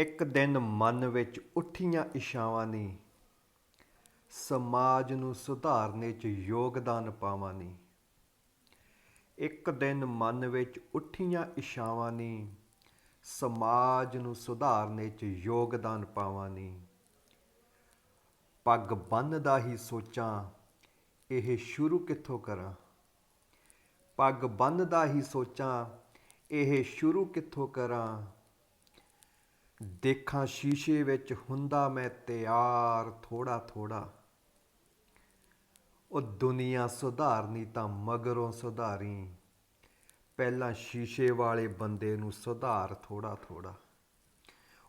ਇੱਕ ਦਿਨ ਮਨ ਵਿੱਚ ਉੱਠੀਆਂ ਇਛਾਵਾਂ ਨੇ। ਸਮਾਜ ਨੂੰ ਸੁਧਾਰਨੇ 'ਚ ਯੋਗਦਾਨ ਪਾਵਾਂ ਨੀ। ਇੱਕ ਦਿਨ ਮਨ ਵਿੱਚ ਉੱਠੀਆਂ ਇਛਾਵਾਂ ਨੀ। ਸਮਾਜ ਨੂੰ ਸੁਧਾਰਨੇ 'ਚ ਯੋਗਦਾਨ ਪਾਵਾਂ ਨੀ। ਪੱਗ ਬੰਨ੍ਹਦਾ ਹੀ ਸੋਚਾਂ, ਇਹ ਸ਼ੁਰੂ ਕਿੱਥੋਂ ਕਰਾਂ? ਪੱਗ ਬੰਨ੍ਹਦਾ ਹੀ ਸੋਚਾਂ, ਇਹ ਸ਼ੁਰੂ ਕਿੱਥੋਂ ਕਰਾਂ? ਦੇਖਾਂ ਸ਼ੀਸ਼ੇ ਵਿੱਚ ਹੁੰਦਾ ਮੈਂ ਤਿਆਰ ਥੋੜਾ ਥੋੜਾ ਉਹ ਦੁਨੀਆ ਸੁਧਾਰਨੀ ਤਾਂ ਮਗਰੋਂ ਸੁਧਾਰੀ। ਪਹਿਲਾਂ ਸ਼ੀਸ਼ੇ ਵਾਲੇ ਬੰਦੇ ਨੂੰ ਸੁਧਾਰ ਥੋੜਾ ਥੋੜਾ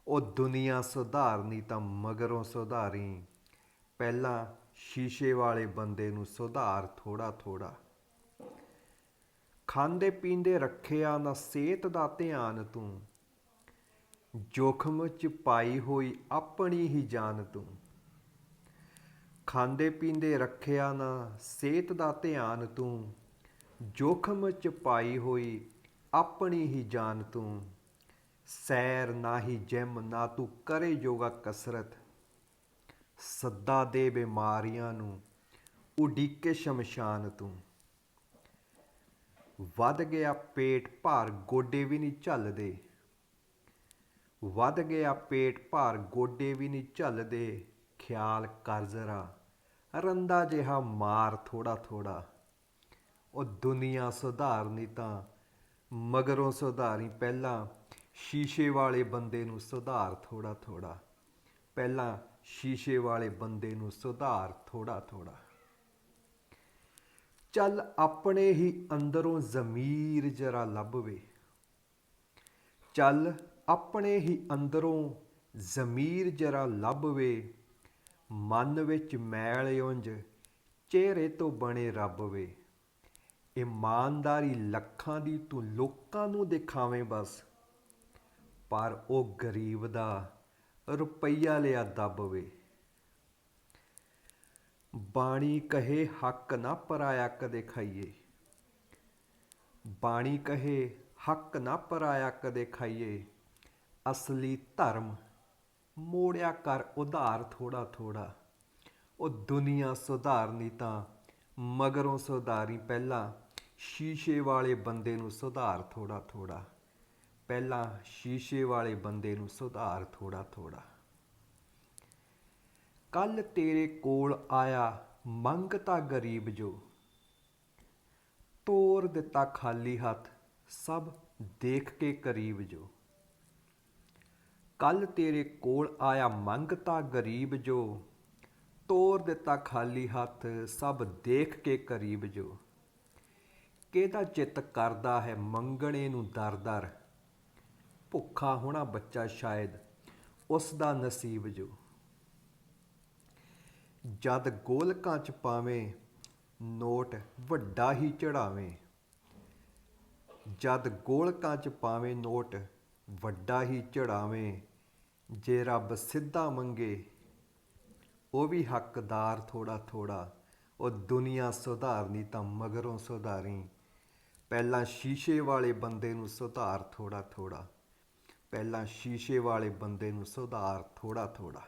ਉਹ ਦੁਨੀਆ ਸੁਧਾਰਨੀ ਤਾਂ ਮਗਰੋਂ ਸੁਧਾਰੀ। ਪਹਿਲਾਂ ਸ਼ੀਸ਼ੇ ਵਾਲੇ ਬੰਦੇ ਨੂੰ ਸੁਧਾਰ ਥੋੜਾ ਥੋੜਾ ਖਾਂਦੇ ਪੀਂਦੇ ਰੱਖਿਆ ਨਾ ਸਿਹਤ ਦਾ ਧਿਆਨ ਤੂੰ। ਜੋਖਮ ਚ ਪਾਈ ਹੋਈ ਆਪਣੀ ਹੀ ਜਾਨ ਤੂੰ। ਖਾਂਦੇ ਪੀਂਦੇ ਰੱਖਿਆ ਨਾ ਸਿਹਤ ਦਾ ਧਿਆਨ ਤੂੰ। ਜੋਖਮ ਚ ਪਾਈ ਹੋਈ ਆਪਣੀ ਹੀ ਜਾਨ ਤੂੰ। ਸੈਰ ਨਾ ਹੀ ਜਿਮ ਨਾ ਤੂੰ ਕਰੇ ਯੋਗਾ ਕਸਰਤ। ਸੱਦਾ ਦੇ ਬਿਮਾਰੀਆਂ ਨੂੰ ਉਡੀਕੇ ਸ਼ਮਸ਼ਾਨ ਤੂੰ। ਵੱਧ ਗਿਆ ਪੇਟ ਭਾਰ ਗੋਡੇ ਵੀ ਨਹੀਂ ਝੱਲਦੇ। ਵੱਧ ਗਿਆ ਪੇਟ ਭਾਰ, ਗੋਡੇ ਵੀ ਨਹੀਂ ਝੱਲਦੇ। ਖਿਆਲ ਕਰ ਜ਼ਰਾ ਰੰਦਾ ਜਿਹਾ ਮਾਰ ਥੋੜਾ ਥੋੜਾ ਉਹ ਦੁਨੀਆ ਸੁਧਾਰਨੀ ਤਾਂ, ਮਗਰੋਂ ਸੁਧਾਰੀ ਪਹਿਲਾਂ, ਸ਼ੀਸ਼ੇ ਵਾਲੇ ਬੰਦੇ ਨੂੰ ਸੁਧਾਰ ਥੋੜਾ ਥੋੜਾ ਪਹਿਲਾਂ ਸ਼ੀਸ਼ੇ ਵਾਲੇ ਬੰਦੇ ਨੂੰ ਸੁਧਾਰ ਥੋੜਾ ਥੋੜਾ ਚੱਲ ਆਪਣੇ ਹੀ ਅੰਦਰੋਂ ਜ਼ਮੀਰ ਜਰਾ ਲੱਭਵੇ। ਚੱਲ ਆਪਣੇ ਹੀ ਅੰਦਰੋਂ ਜ਼ਮੀਰ ਜਰਾ ਲੱਭਵੇ, ਮਨ ਵਿੱਚ ਮੈਲ ਉਂਝ ਚਿਹਰੇ ਤੋਂ ਬਣੇ ਰੱਬ ਵੇ। ਇਮਾਨਦਾਰੀ ਲੱਖਾਂ ਦੀ ਤੂੰ ਲੋਕਾਂ ਨੂੰ ਦਿਖਾਵੇਂ ਬਸ, ਪਰ ਉਹ ਗਰੀਬ ਦਾ ਰੁਪਈਆ ਲਿਆ ਦੱਬ ਵੇ। ਬਾਣੀ ਕਹੇ, ਹੱਕ ਨਾ ਪਰਾਇਆ ਕਦੇ ਖਾਈਏ। ਬਾਣੀ ਕਹੇ, ਹੱਕ ਨਾ ਪਰਾਇਆ ਕਦੇ ਖਾਈਏ। ਅਸਲੀ ਧਰਮ, ਮੋੜਿਆ ਕਰ ਉਧਾਰ ਥੋੜਾ ਥੋੜਾ ਉਹ ਦੁਨੀਆ ਸੁਧਾਰਨੀ ਤਾਂ ਮਗਰੋਂ ਸੁਧਾਰੀ ਪਹਿਲਾਂ, ਸ਼ੀਸ਼ੇ ਵਾਲੇ ਬੰਦੇ ਨੂੰ ਸੁਧਾਰ ਥੋੜਾ ਥੋੜਾ ਪਹਿਲਾਂ ਸ਼ੀਸ਼ੇ ਵਾਲੇ ਬੰਦੇ ਨੂੰ ਸੁਧਾਰ ਥੋੜਾ ਥੋੜਾ ਕੱਲ ਤੇਰੇ ਕੋਲ ਆਇਆ ਮੰਗ ਤਾਂ ਗਰੀਬ ਜੋ। ਤੋਰ ਦਿੱਤਾ ਖਾਲੀ ਹੱਥ, ਸਭ ਦੇਖ ਕੇ ਕਰੀਬ ਜੋ। ਕੱਲ ਤੇਰੇ ਕੋਲ ਆਇਆ ਮੰਗਤਾ ਗਰੀਬ ਜੋ। ਤੋਰ ਦਿੱਤਾ ਖਾਲੀ ਹੱਥ, ਸਭ ਦੇਖ ਕੇ ਕਰੀਬ ਜੋ। ਕਿਹਦਾ ਚਿੱਤ ਕਰਦਾ ਹੈ ਮੰਗਣੇ ਨੂੰ ਦਰ-ਦਰ। ਭੁੱਖਾ ਹੋਣਾ ਬੱਚਾ ਸ਼ਾਇਦ ਉਸ ਦਾ ਨਸੀਬ ਜੋ। ਜਦ ਗੋਲਕਾਂ ਚ ਪਾਵੇਂ, ਨੋਟ ਵੱਡਾ ਹੀ ਚੜਾਵੇਂ। ਜਦ ਗੋਲਕਾਂ ਚ ਪਾਵੇਂ, ਨੋਟ ਵੱਡਾ ਹੀ ਚੜਾਵੇਂ। ਜੇ ਰੱਬ ਸਿੱਧਾ ਮੰਗੇ, ਉਹ ਵੀ ਹੱਕਦਾਰ ਥੋੜਾ ਥੋੜਾ ਉਹ ਦੁਨੀਆ ਸੁਧਾਰਨੀ ਤਾਂ ਮਗਰੋਂ ਸੁਧਾਰੀ। ਪਹਿਲਾਂ ਸ਼ੀਸ਼ੇ ਵਾਲੇ ਬੰਦੇ ਨੂੰ ਸੁਧਾਰ ਥੋੜਾ ਥੋੜਾ ਪਹਿਲਾਂ ਸ਼ੀਸ਼ੇ ਵਾਲੇ ਬੰਦੇ ਨੂੰ ਸੁਧਾਰ ਥੋੜਾ ਥੋੜਾ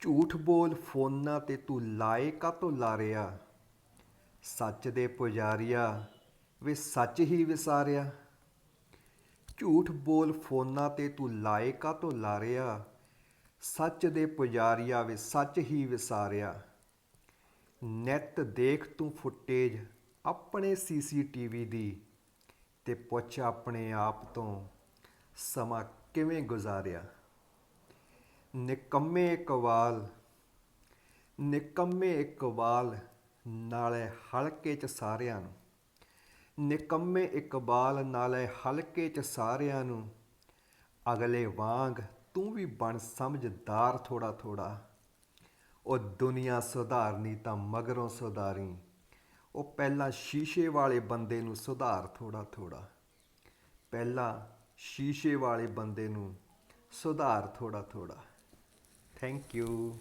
ਝੂਠ ਬੋਲ ਫੋਨਾਂ ਤੇ ਤੂੰ ਲਾਏ ਕਾਤੋਂ ਲਾਰਿਆ ਸੱਚ ਦੇ ਪੁਜਾਰੀਆ, ਵੇ ਸੱਚ ਹੀ ਵਿਸਾਰਿਆ। ਝੂਠ ਬੋਲ ਫੋਨਾਂ ਤੇ ਤੂੰ ਲਾਏ ਕਾਤੋਂ ਲਾਰਿਆ ਸੱਚ ਦੇ ਪੁਜਾਰੀਆ ਵੇ ਸੱਚ ਹੀ ਵਿਸਾਰਿਆ। ਨੈਟ ਦੇਖ ਤੂੰ ਫੁਟੇਜ ਆਪਣੇ ਸੀਸੀਟੀਵੀ ਦੀ ਤੇ ਪੁੱਛ ਆਪਣੇ ਆਪ ਤੋਂ ਸਮਾਂ ਕਿਵੇਂ ਗੁਜ਼ਾਰਿਆ? ਨਿਕੰਮੇ ਇਕਵਾਲ ਨਿਕੰਮੇ ਇਕਵਾਲ ਨਾਲੇ ਹਲਕੇ ਚ ਸਾਰਿਆਂ ਨੂੰ। ਨਿਕੰਮੇ ਇਕਬਾਲ ਨਾਲੇ ਹਲਕੇ ਚ ਸਾਰਿਆਂ ਨੂੰ। ਅਗਲੇ ਵਾਂਗ ਤੂੰ ਵੀ ਬਣ ਸਮਝਦਾਰ ਥੋੜਾ ਥੋੜਾ ਉਹ ਦੁਨੀਆ ਸੁਧਾਰਨੀ ਤਾਂ ਮਗਰੋਂ ਸੁਧਾਰੀ। ਉਹ ਪਹਿਲਾਂ ਸ਼ੀਸ਼ੇ ਵਾਲੇ ਬੰਦੇ ਨੂੰ ਸੁਧਾਰ ਥੋੜਾ ਥੋੜਾ ਪਹਿਲਾਂ ਸ਼ੀਸ਼ੇ ਵਾਲੇ ਬੰਦੇ ਨੂੰ ਸੁਧਾਰ ਥੋੜਾ ਥੋੜਾ ਥੈਂਕ ਯੂ